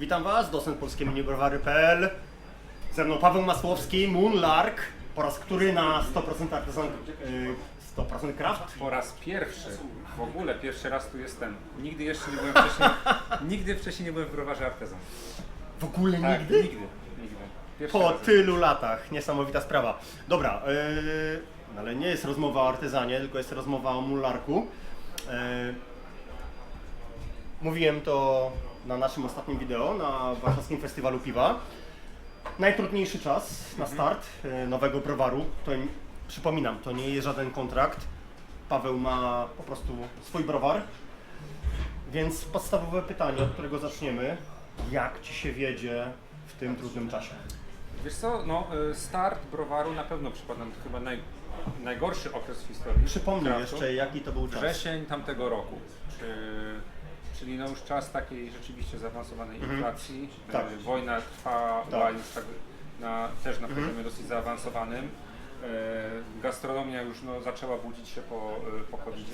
Witam Was, docent polskie minibrowary.pl Ze mną Paweł Masłowski, Moonlark Po raz który na 100% artezan, y, 100% craft Po raz pierwszy, w ogóle pierwszy raz tu jestem. Nigdy jeszcze nie byłem wcześniej, nigdy wcześniej nie byłem w browarze artezan. W ogóle Tak, nigdy? Nigdy, nigdy. Pierwszy Po raz. tylu latach, niesamowita sprawa. Dobra, yy, ale nie jest rozmowa o artezanie, tylko jest rozmowa o Moonlarku. Yy, mówiłem to na naszym ostatnim wideo, na warszawskim festiwalu piwa. Najtrudniejszy czas na start yy, nowego browaru. To przypominam, to nie jest żaden kontrakt. Paweł ma po prostu swój browar. Więc podstawowe pytanie, od którego zaczniemy. Jak Ci się wiedzie w tym trudnym czasie? Wiesz co, no y, start browaru na pewno przypadł nam chyba naj, najgorszy okres w historii. Przypomnij craftu. jeszcze, jaki to był czas. Wrzesień tamtego roku. Czy, czyli no już czas takiej rzeczywiście zaawansowanej inflacji. Tak. Y, Wojna trwała Tak. Mhm. już tak na, też na poziomie dosyć zaawansowanym. Y, Gastronomia już no, zaczęła budzić się po, y, po covid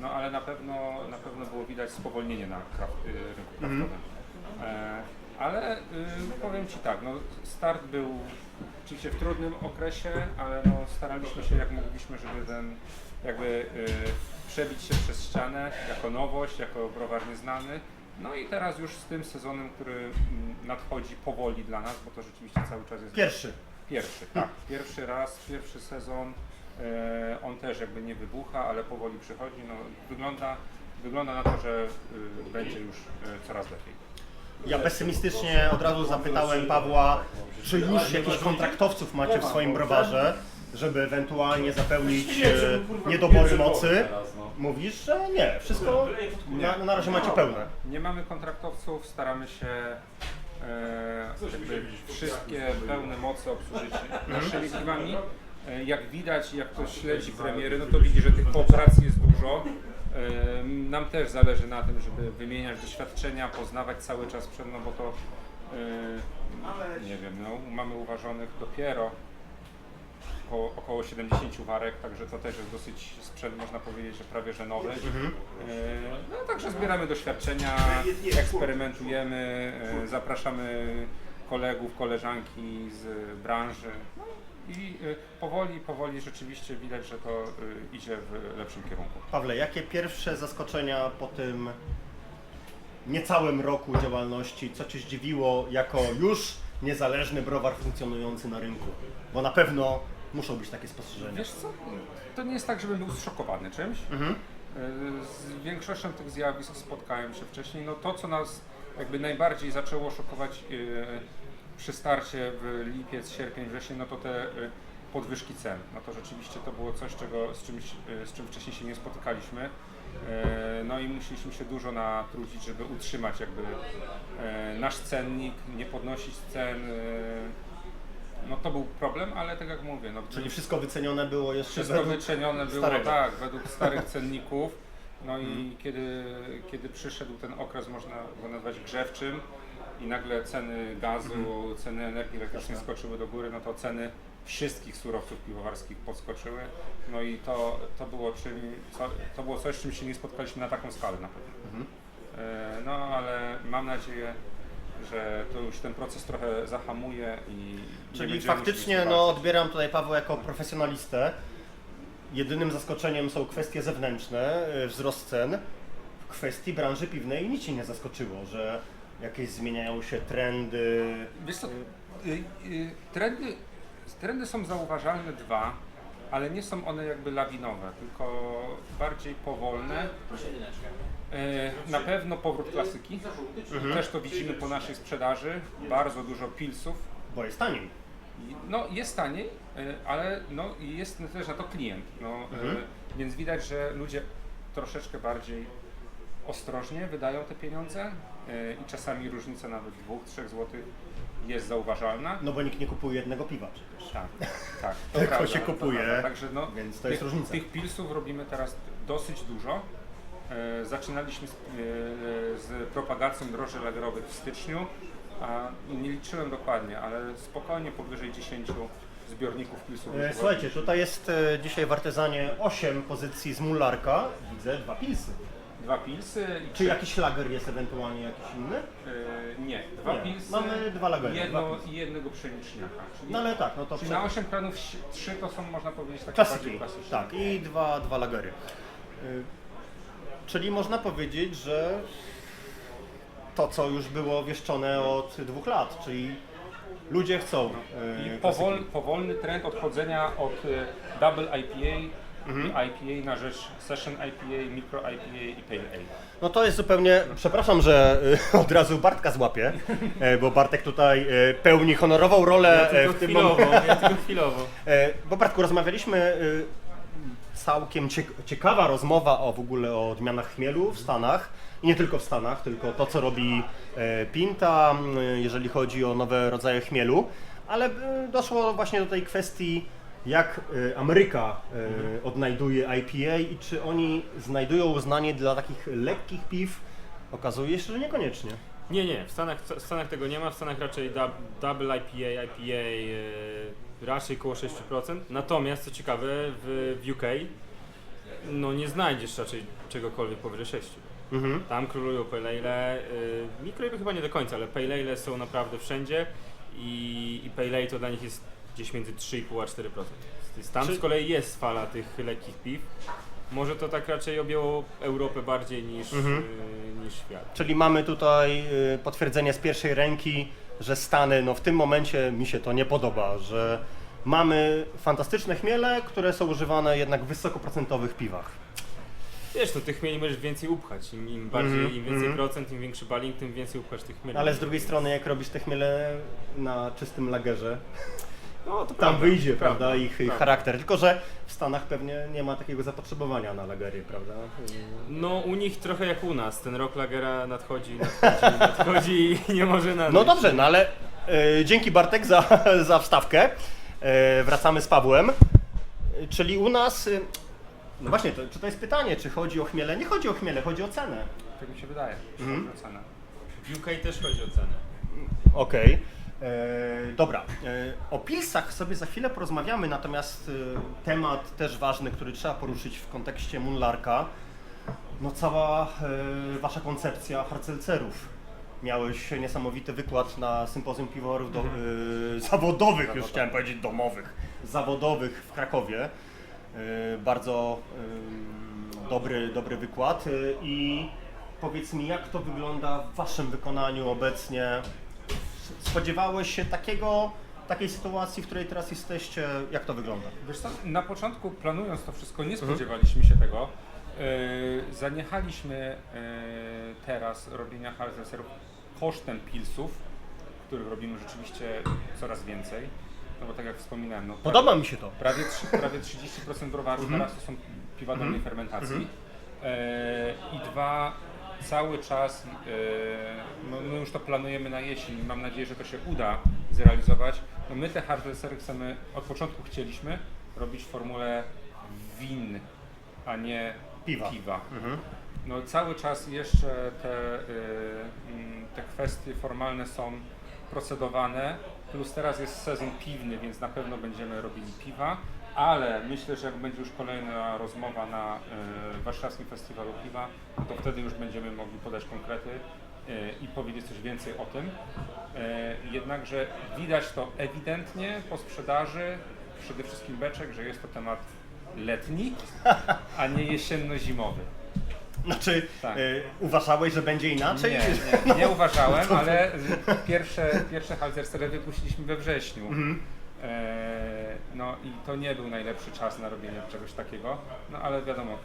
no ale na pewno, na pewno było widać spowolnienie na kraft, rynku Mhm. kraftowym. E, Ale y, powiem Ci tak, no, start był oczywiście w trudnym okresie, ale no, staraliśmy się jak mogliśmy, żeby ten jakby y, przebić się przez ścianę jako nowość, jako browar nieznany. No i teraz już z tym sezonem, który mm, nadchodzi powoli dla nas, bo to rzeczywiście cały czas jest Pierwszy. pierwszy, tak, pierwszy raz, pierwszy sezon. E, on też jakby nie wybucha, ale powoli przychodzi. No, wygląda, wygląda na to, że y, będzie już y, coraz lepiej. Ja pesymistycznie od razu zapytałem Pawła, czy już jakichś kontraktowców macie w swoim browarze, żeby ewentualnie zapełnić e, niedobory mocy. Mówisz, że nie, wszystko na, na razie macie pełne. Nie mamy kontraktowców, staramy się e, jakby wszystkie pełne moce obsłużyć naszymi piwami. E, jak widać, jak ktoś śledzi premiery, no to widzi, że tych kooperacji jest dużo. E, nam też zależy na tym, żeby wymieniać doświadczenia, poznawać cały czas przed, no bo to e, nie wiem, no, mamy uważonych dopiero około, około 70 warek, także to też jest dosyć sprzęt, można powiedzieć, że prawie że nowy. E, No także zbieramy doświadczenia, eksperymentujemy, e, zapraszamy kolegów, koleżanki z branży. No I e, powoli, powoli rzeczywiście widać, że to e, idzie w lepszym kierunku. Pawle, jakie pierwsze zaskoczenia po tym niecałym roku działalności, co Cię zdziwiło jako już niezależny browar funkcjonujący na rynku? Bo na pewno muszą być takie spostrzeżenia. Wiesz co, to nie jest tak, żebym był zszokowany czymś. Mhm. E, Z większością tych zjawisk spotkałem się wcześniej. No to, co nas jakby najbardziej zaczęło szokować e, przy starcie w lipiec, sierpień, wrzesień, no to te e, podwyżki cen. No to rzeczywiście to było coś, czego, z, czymś, z czym wcześniej się nie spotykaliśmy. No i musieliśmy się dużo natrudzić, żeby utrzymać jakby nasz cennik, nie podnosić cen. No to był problem, ale tak jak mówię, no, Czyli wszystko wycenione było jeszcze wszystko według wycenione było starego. tak, według starych cenników. No i kiedy, kiedy przyszedł ten okres, można go nazwać grzewczym i nagle ceny gazu, ceny energii elektrycznej skoczyły do góry, no to ceny wszystkich surowców piwowarskich podskoczyły. No i to, to, było, czym, co, to było coś, z czym się nie spotkaliśmy na taką skalę na pewno. E, No ale mam nadzieję, że to już ten proces trochę zahamuje i nie Czyli będziemy faktycznie musieli no, odbieram tutaj Paweł jako profesjonalistę. Jedynym zaskoczeniem są kwestie zewnętrzne, y, wzrost cen. W kwestii branży piwnej nic Cię nie zaskoczyło, że jakieś zmieniają się trendy. Wiesz co, y, y, trendy, trendy są zauważalne dwa, ale nie są one jakby lawinowe, tylko bardziej powolne. Y, Na pewno powrót klasyki. Też to widzimy po naszej sprzedaży. Bardzo dużo pilsów. Bo jest taniej. No jest taniej, y, ale no, jest też na to klient. No, y, Mhm. Więc widać, że ludzie troszeczkę bardziej ostrożnie wydają te pieniądze i czasami różnica nawet 2-3 zł jest zauważalna. No bo nikt nie kupuje jednego piwa przecież. Tak, tak. Tylko prawda, się kupuje. Także no, więc to tych, jest różnica. Tych pilsów robimy teraz dosyć dużo. E, zaczynaliśmy z, e, z propagacją droży lagerowych w styczniu, a nie liczyłem dokładnie, ale spokojnie powyżej 10 zbiorników pilsów. E, Słuchajcie, tutaj jest e, dzisiaj w Artezanie 8 pozycji z Mullarka. Widzę dwa pilsy. dwa pilsy i Czy jakiś lager jest ewentualnie jakiś inny? Nie, dwa Nie, pilsy. mamy dwa lagery, Jedno, pilsy. i jednego pszeniczniaka. Czyli, No ale tak, no to czyli na 8 kranów si- trzy to są można powiedzieć takie Klasyki, bardziej klasyczne. tak, i dwa, dwa lagery. Y, Czyli można powiedzieć, że to, co już było wieszczone od dwóch lat, czyli ludzie chcą. y, I powol, powolny trend odchodzenia od y, double IPA Mhm. IPA na rzecz session IPA, micro IPA i pale ale. No to jest zupełnie, przepraszam, że y, od razu Bartka złapię, e, bo Bartek tutaj e, pełni honorową rolę e, w tym momencie. ja chwilowo. E, Bo Bartku, rozmawialiśmy, całkiem ciek- ciekawa rozmowa o w ogóle o odmianach chmielu w Stanach. I nie tylko w Stanach, tylko to, co robi e, Pinta, jeżeli chodzi o nowe rodzaje chmielu. Ale y, doszło właśnie do tej kwestii, jak y, Ameryka odnajduje IPA i czy oni znajdują uznanie dla takich lekkich piw. Okazuje się, że niekoniecznie. Nie, nie, w Stanach, w Stanach tego nie ma, w Stanach raczej double IPA, IPA e, raczej około 6%. Natomiast co ciekawe, w, w UK no nie znajdziesz raczej czegokolwiek powyżej 6. Mhm. Tam królują pale ale, y, mikro chyba nie do końca, ale pale ale są naprawdę wszędzie i, i pale ale to dla nich jest gdzieś między 3,5 a 4%. Więc Tam Czy- z kolei jest fala tych lekkich piw. Może to tak raczej objęło Europę bardziej niż, Mhm. y, niż świat. Czyli mamy tutaj y, potwierdzenie z pierwszej ręki, że Stany, no w tym momencie mi się to nie podoba, że mamy fantastyczne chmiele, które są używane jednak w wysokoprocentowych piwach. Wiesz, no tych chmieli możesz więcej upchać. Im, im bardziej, Mhm, im więcej mhm. procent, im większy baling, tym więcej upchasz tych chmieli. Ale z drugiej strony, jak robisz te chmiele na czystym lagerze, no, to tam prawda, wyjdzie, prawda, ich, ich prawda. charakter. Tylko, że w Stanach pewnie nie ma takiego zapotrzebowania na lagery, prawda? No u nich trochę jak u nas, ten rok lagera nadchodzi, nadchodzi, nadchodzi i nie może nadejść. No dobrze, no ale e, dzięki Bartek za, za wstawkę. E, wracamy z Pawłem. E, Czyli u nas, e, no właśnie, to, czy to jest pytanie, czy chodzi o chmiele? Nie chodzi o chmiele, chodzi o cenę. Tak mi się wydaje. Mhm. Ocena. W UK też chodzi o cenę. Okej. E, Dobra, e, o pilsach sobie za chwilę porozmawiamy, natomiast e, temat też ważny, który trzeba poruszyć w kontekście Munlarka, no cała e, wasza koncepcja harcelcerów. Miałeś niesamowity wykład na sympozjum piwowarów do, e, zawodowych, już chciałem powiedzieć domowych, zawodowych w Krakowie. E, bardzo e, dobry, dobry wykład e, i powiedz mi, jak to wygląda w waszym wykonaniu obecnie? Spodziewałeś się takiego, takiej sytuacji, w której teraz jesteście? Jak to wygląda? Wiesz co, na początku planując to wszystko nie Mhm. spodziewaliśmy się tego. Yy, zaniechaliśmy yy, teraz robienia harcerów kosztem pilsów, których robimy rzeczywiście coraz więcej. No bo tak jak wspominałem, no, Podoba mi się to. prawie, trzy- prawie 30% browarów Mhm. teraz to są piwa dolnej fermentacji. E, I dwa, cały czas, e, no, my już to planujemy na jesień i mam nadzieję, że to się uda zrealizować. No my te hardware chcemy, od początku chcieliśmy robić w formule win, a nie Piwa. piwa. Mhm. No cały czas jeszcze te, y, mm, te kwestie formalne są procedowane, plus teraz jest sezon piwny, więc na pewno będziemy robili piwa, ale myślę, że jak będzie już kolejna rozmowa na y, Warszawskim Festiwalu Piwa, no to wtedy już będziemy mogli podać konkrety y, i powiedzieć coś więcej o tym. Y, Jednakże widać to ewidentnie po sprzedaży, przede wszystkim beczek, że jest to temat letni, a nie jesienno-zimowy. Znaczy, Tak. e, uważałeś, że będzie inaczej? Nie, nie, nie uważałem, ale pierwsze, pierwsze halterstery wypuściliśmy we wrześniu. Mhm. E, no i to nie był najlepszy czas na robienie czegoś takiego, no ale wiadomo,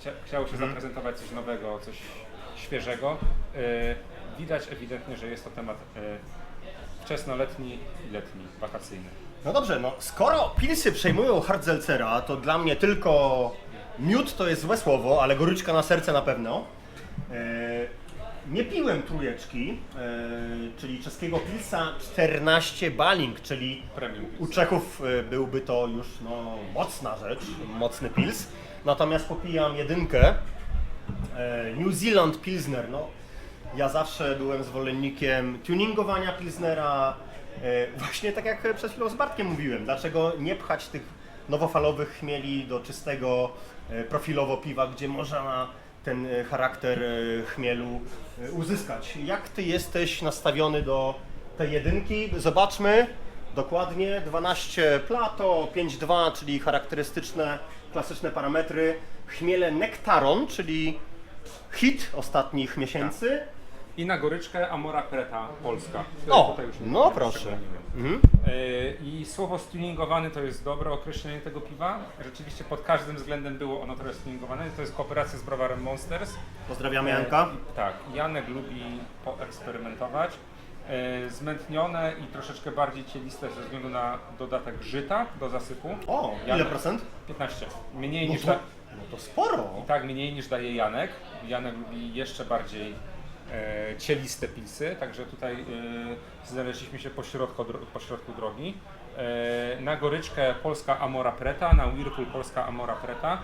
chcia, chciało się Mhm. zaprezentować coś nowego, coś świeżego. E, widać ewidentnie, że jest to temat e, wczesnoletni i letni, wakacyjny. No dobrze, no skoro pilsy przejmują hardzelcera, to dla mnie tylko miód to jest złe słowo, ale goryczka na serce na pewno. Nie piłem trójeczki, e, czyli czeskiego pilsa 14 baling, czyli u Czechów e, byłby to już no, mocna rzecz, mocny pils. Natomiast popijam jedynkę e, New Zealand Pilsner. No, ja zawsze byłem zwolennikiem tuningowania Pilsnera. Właśnie tak jak przed chwilą z Bartkiem mówiłem, dlaczego nie pchać tych nowofalowych chmieli do czystego profilowo piwa, gdzie można ten e, charakter e, chmielu e, uzyskać. Jak ty jesteś nastawiony do tej jedynki? Zobaczmy dokładnie 12 plato, 5.2, czyli charakterystyczne, klasyczne parametry. Chmiele Nektaron, czyli hit ostatnich miesięcy. I na goryczkę Amora Preta Polska. O, tutaj już nie no powiem, proszę. Mhm. Yy, I słowo stuningowany to jest dobre określenie tego piwa. Rzeczywiście pod każdym względem było ono trochę stuningowane. To jest kooperacja z browarem Monsters. Pozdrawiamy Janka. E, tak, Janek lubi poeksperymentować. E, zmętnione i troszeczkę bardziej cieliste ze względu na dodatek żyta do zasypu. O, ile Janek. procent? 15. Mniej No niż to, da, no to sporo. i tak mniej niż daje Janek. Janek lubi jeszcze bardziej e, cieliste pilsy, także tutaj e, znaleźliśmy się po środku, dro- po środku drogi. E, na goryczkę polska Amora Preta, na Whirlpool polska Amora Preta,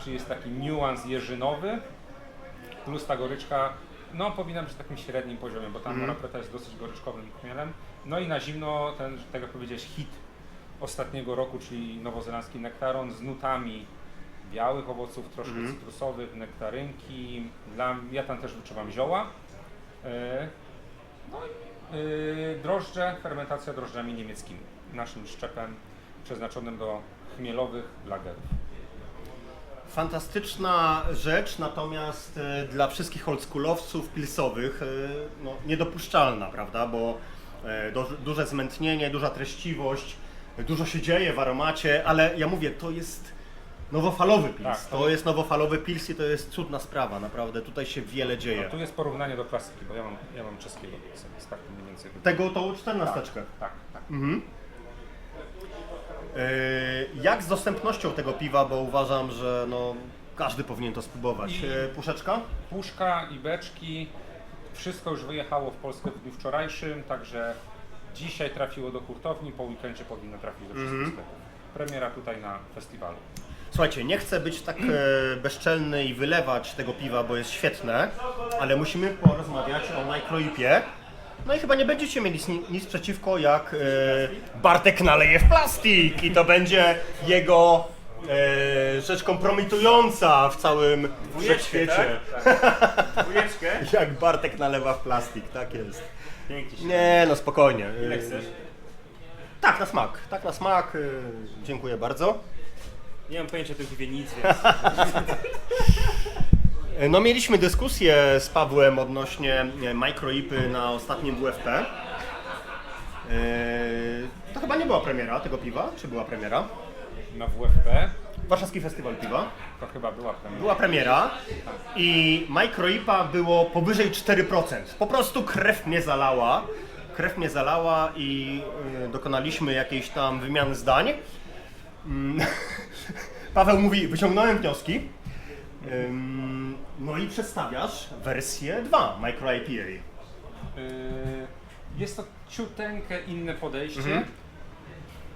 czyli jest taki niuans jeżynowy, plus ta goryczka no powinna być na takim średnim poziomie, bo ta Amora Preta jest dosyć goryczkowym chmielem. No i na zimno ten, tak jak powiedziałeś, hit ostatniego roku, czyli nowozelandzki nektaron z nutami białych owoców, troszkę cytrusowych, nektarynki. Dla, ja tam też wyczuwam zioła. E, No i e, drożdże, fermentacja drożdżami niemieckimi. Naszym szczepem przeznaczonym do chmielowych lagerów. Fantastyczna rzecz, natomiast e, dla wszystkich oldschoolowców pilsowych no, niedopuszczalna, prawda? Bo duże zmętnienie, duża treściwość, dużo się dzieje w aromacie, ale ja mówię, to jest nowofalowy pils. Tak, to- to jest nowofalowy pils i to jest cudna sprawa, naprawdę. Tutaj się wiele dzieje. No, tu jest porównanie do klasyki, bo ja mam, ja mam czeskiego pilsa, jest tak mniej więcej. Tego tą czternasteczkę. Tak, tak. Mhm. E, Jak z dostępnością tego piwa, bo uważam, że no, każdy powinien to spróbować. I- E, Puszeczka? Puszka i beczki, wszystko już wyjechało w Polskę w dniu wczorajszym, także dzisiaj trafiło do hurtowni, po weekendzie powinno trafić do wszystkich Mhm. sklepów. Premiera tutaj na festiwalu. Słuchajcie, nie chcę być tak e, bezczelny i wylewać tego piwa, bo jest świetne, ale musimy porozmawiać o Microipie. No i chyba nie będziecie mieli nic, nic przeciwko, jak e, Bartek naleje w plastik i to będzie jego e, rzecz kompromitująca w całym wszechświecie. Dwójeczkę. Jak Bartek nalewa w plastik, tak jest. Pięknie się. Nie, no spokojnie. Ile chcesz? Tak, na smak. Tak, na smak. Dziękuję bardzo. Nie mam pojęcia o tym piwie nic, więc No mieliśmy dyskusję z Pawłem odnośnie e, microipy na ostatnim WFP. E, To chyba nie była premiera tego piwa, czy była premiera? Na WFP Warszawski Festiwal Piwa. to chyba była premiera. Była premiera i microipa było powyżej 4%. Po prostu krew mnie zalała. Krew mnie zalała i e, dokonaliśmy jakiejś tam wymiany zdań. Mm, Paweł mówi, wyciągnąłem wnioski. No i przedstawiasz wersję 2 Micro IPA. Yy, Jest to ciuteńkę inne podejście. Mhm.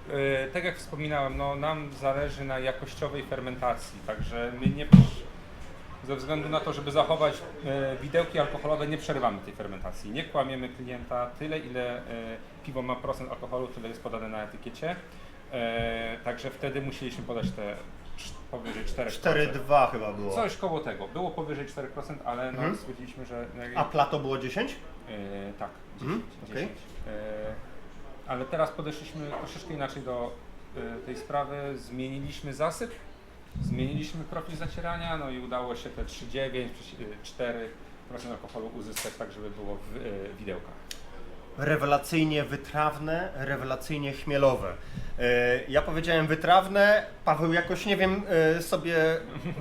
Yy, Tak jak wspominałem, no, nam zależy na jakościowej fermentacji, także my nie ze względu na to, żeby zachować e, widełki alkoholowe, nie przerywamy tej fermentacji. Nie kłamiemy klienta tyle, ile piwo ma procent alkoholu, tyle jest podane na etykiecie. E, Także wtedy musieliśmy podać te cz- powyżej 4%. 4,2 chyba było. Coś koło tego. Było powyżej 4%, ale no, Mhm. stwierdziliśmy, że A plato było 10? E, tak, 10. Mhm, okej. 10. E, ale teraz podeszliśmy troszeczkę inaczej do e, tej sprawy. Zmieniliśmy zasyp, zmieniliśmy profil zacierania, no i udało się te 3,9-4% alkoholu uzyskać tak, żeby było w e, widełkach. Rewelacyjnie wytrawne, rewelacyjnie chmielowe. E, Ja powiedziałem wytrawne, Paweł jakoś, nie wiem, e, sobie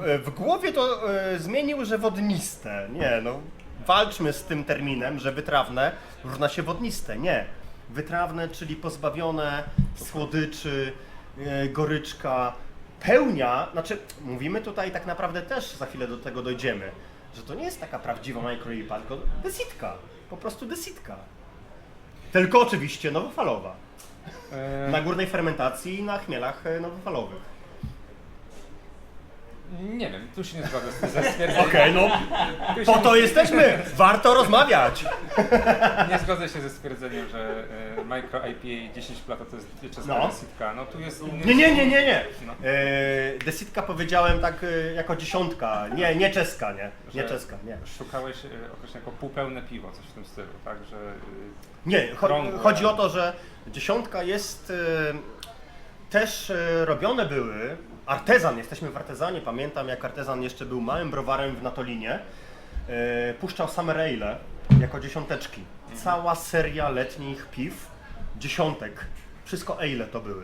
e, w głowie to zmienił, że wodniste. Nie, no, walczmy z tym terminem, że wytrawne równa się wodniste. Nie. Wytrawne, czyli pozbawione słodyczy, goryczka, pełnia, znaczy mówimy tutaj tak naprawdę też, za chwilę do tego dojdziemy, że to nie jest taka prawdziwa microipa, tylko desitka, po prostu desitka. Tylko oczywiście nowofalowa. E, Na górnej fermentacji i na chmielach e, nowofalowych. Nie wiem, tu się nie zgodzę z- ze stwierdzeniem. Okej, no Tu po to nie- jesteśmy! Warto rozmawiać! Nie zgodzę się ze stwierdzeniem, że e, Micro IPA 10 plato to jest czeska No. desitka. No tu jest inny... Nie, nie, nie, nie, nie. No. E, desitka powiedziałem tak e, jako dziesiątka, nie, nie czeska, nie. Nie Że- czeska, nie. Szukałeś e, określenia jako półpełne piwo, coś w tym stylu, tak? Że, e, Nie, cho Krągłe. chodzi o to, że dziesiątka jest e, też e, robione były. Artezan, jesteśmy w artezanie. Pamiętam jak artezan jeszcze był małym browarem w Natolinie. E, puszczał same raile jako dziesiąteczki. Cała seria letnich piw, dziesiątek. Wszystko ale to były.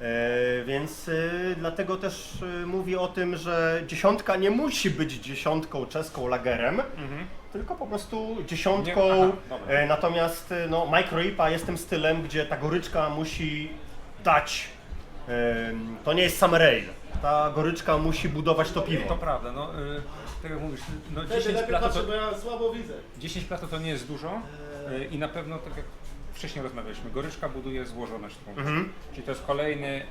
E, więc e, dlatego też e, mówię o tym, że dziesiątka nie musi być dziesiątką czeską lagerem, tylko po prostu dziesiątką. Nie- aha, dobra. e, natomiast e, no, micro IPA jest tym stylem, gdzie ta goryczka musi dać. To nie jest sam rail. Ta goryczka musi budować to To piwo. prawda, no y, tak jak mówisz, no Wtedy 10 lepiej plato to, ja słabo widzę. 10 plato to nie jest dużo y, i na pewno, tak jak wcześniej rozmawialiśmy, goryczka buduje złożoność tą. Mhm. Czyli to jest kolejny,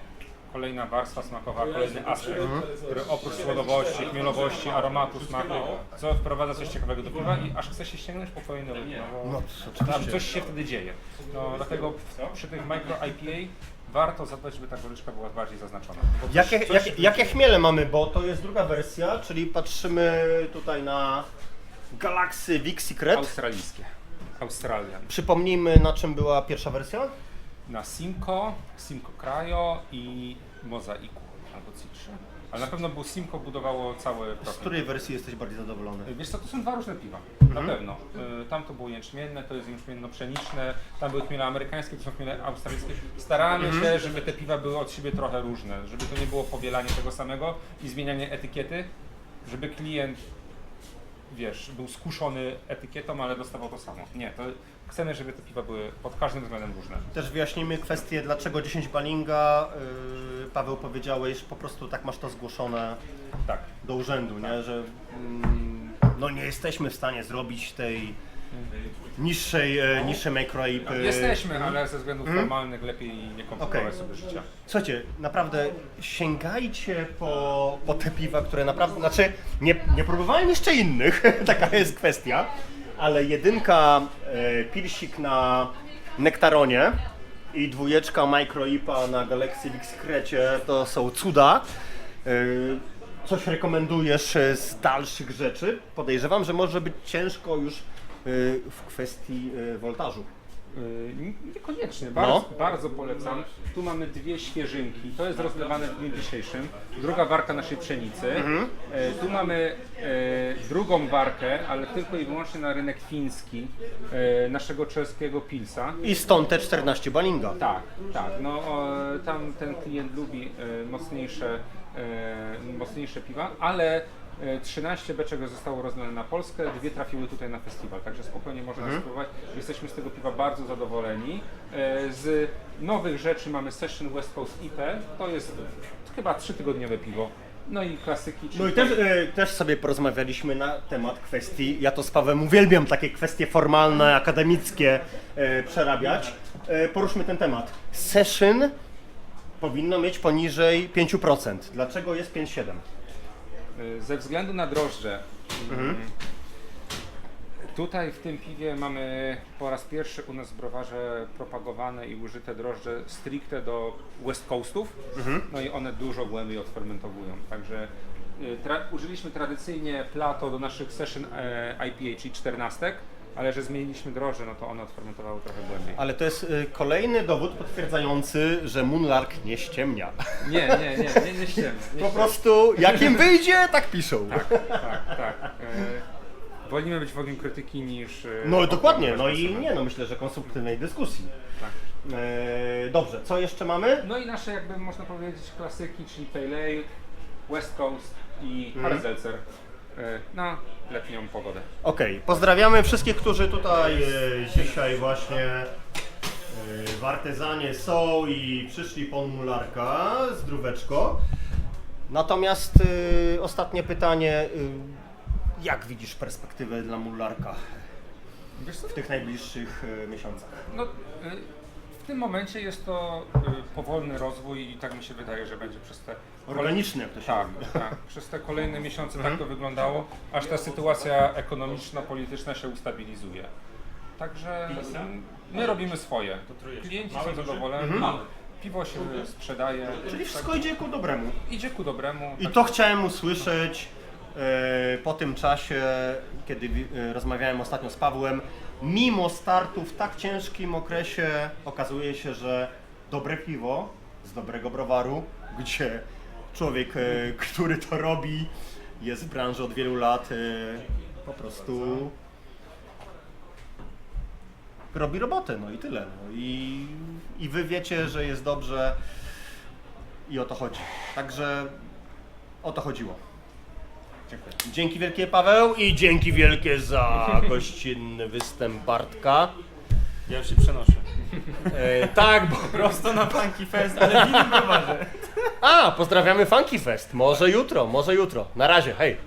kolejna warstwa smakowa, kolejny aspekt, Mhm. który oprócz słodowości, chmielowości, aromatu, smaku, co wprowadza coś ciekawego do piwa i aż chce się sięgnąć po kolejny łyk, no bo No, tam oczywiście. coś się wtedy dzieje. No dlatego w, przy tych micro IPA warto zadbać, żeby ta goryczka była bardziej zaznaczona. Bo coś- Jakie, coś- jakie, jakie chmiele mamy, bo to jest druga wersja, czyli patrzymy tutaj na Galaxy Vic Secret. Australijskie. Australian. Przypomnijmy na czym była pierwsza wersja? Na Simco, Simco Cryo i Mozaiku albo Citrze. Ale na pewno był Simco budowało cały Z profil. której wersji jesteś bardziej zadowolony? Wiesz co, to są dwa różne piwa, Mhm. na pewno. Y, Tam to było jęczmienne, to jest jęczmienno-pszeniczne, tam były chmiele amerykańskie, to są chmiele australijskie. Staramy Mhm. się, żeby te piwa były od siebie trochę różne, żeby to nie było powielanie tego samego i zmienianie etykiety, żeby klient, wiesz, był skuszony etykietą, ale dostawał to samo. Nie, to chcemy, żeby te piwa były pod każdym względem różne. Też wyjaśnimy kwestię, dlaczego 10 balinga. Yy, Paweł powiedziałeś, po prostu tak masz to zgłoszone Tak. do urzędu, nie? że mm, no nie jesteśmy w stanie zrobić tej niższej, e, niższej micro IPy. Jesteśmy, ale ze względów formalnych lepiej nie komplikować Okej. sobie życia. Słuchajcie, naprawdę sięgajcie po, po te piwa, które naprawdę, znaczy nie, nie próbowałem jeszcze innych, taka jest kwestia, ale jedynka e, Pilsik na Nektaronie i dwójeczka Micro IPA na Galaxy Big Secrecie to są cuda. E, coś rekomendujesz e, z dalszych rzeczy? Podejrzewam, że może być ciężko już e, w kwestii e, woltażu. Yy, Niekoniecznie, bardzo, No. bardzo polecam. Tu mamy dwie świeżynki, to jest rozlewane w dniu dzisiejszym. Druga warka naszej pszenicy. Mhm. E, Tu mamy e, drugą warkę, ale tylko i wyłącznie na rynek fiński e, naszego czeskiego pilsa. I stąd te 14 balinga. Tak, tak. No, o, tam ten klient lubi e, mocniejsze, e, mocniejsze piwa, ale e, 13 beczek zostało rozdane na Polskę, dwie trafiły tutaj na festiwal, także spokojnie można Mhm. spróbować. Jesteśmy z tego piwa bardzo zadowoleni. E, z nowych rzeczy mamy Session West Coast IP, to jest chyba trzytygodniowe piwo. No i klasyki, No i też, e, też sobie porozmawialiśmy na temat kwestii, ja to z Pawłem uwielbiam takie kwestie formalne, akademickie e, przerabiać. E, poruszmy ten temat. Session powinno mieć poniżej 5%. Dlaczego jest 5,7%? E, Ze względu na drożdże. Mhm. mm, Tutaj w tym piwie mamy po raz pierwszy u nas w browarze propagowane i użyte drożdże stricte do West Coastów. Mhm. No i one dużo głębiej odfermentowują. Także y, tra- użyliśmy tradycyjnie plato do naszych session e, IPA, czyli 14, ale że zmieniliśmy drożdże, no to one odfermentowały trochę głębiej. Ale to jest e, kolejny dowód potwierdzający, że Moonlark nie ściemnia. Nie, nie, nie, nie, nie ściemnie. nie Po prostu jak im wyjdzie, tak piszą. Tak, tak, tak. E, wolimy być wrogiem krytyki niż. e, No dokładnie, no i nie no, myślę, że konstruktywnej dyskusji. Tak. E, dobrze, co jeszcze mamy? No i nasze, jakby można powiedzieć, klasyki, czyli Pale Ale, West Coast i Mhm. Hard Seltzer na letnią pogodę. Okej, pozdrawiamy wszystkich, którzy tutaj e, dzisiaj właśnie e, w artezanie są i przyszli po mularka, zdróweczko. Natomiast e, ostatnie pytanie, e, jak widzisz perspektywę dla mularka Wiesz co? w tych najbliższych e, miesiącach? No, e, W tym momencie jest to y, powolny rozwój i tak mi się wydaje, że będzie przez te Organiczny, jak to się tak, mówi. tak. Przez te kolejne miesiące Mhm. tak to wyglądało, aż ta sytuacja ekonomiczna, polityczna się ustabilizuje. Także mm, my robimy swoje. Klienci są zadowoleni, Mhm. piwo się sprzedaje, Czyli wszystko idzie ku dobremu. idzie ku dobremu. I tak- to chciałem usłyszeć e, po tym czasie, kiedy wi- e, rozmawiałem ostatnio z Pawłem. Mimo startu w tak ciężkim okresie okazuje się, że dobre piwo z dobrego browaru, gdzie człowiek, e, który to robi, jest w branży od wielu lat, e, po prostu robi robotę, no i tyle. No. I, I wy wiecie, że jest dobrze i o to chodzi. Także o to chodziło. Dziękuję. Dzięki wielkie Paweł i dzięki wielkie za gościnny występ Bartka. Ja już się przenoszę. E, tak, bo... Prosto na Funky Fest, ale w innym browarze. A, pozdrawiamy Funky Fest. Może jutro, może jutro. Na razie, hej.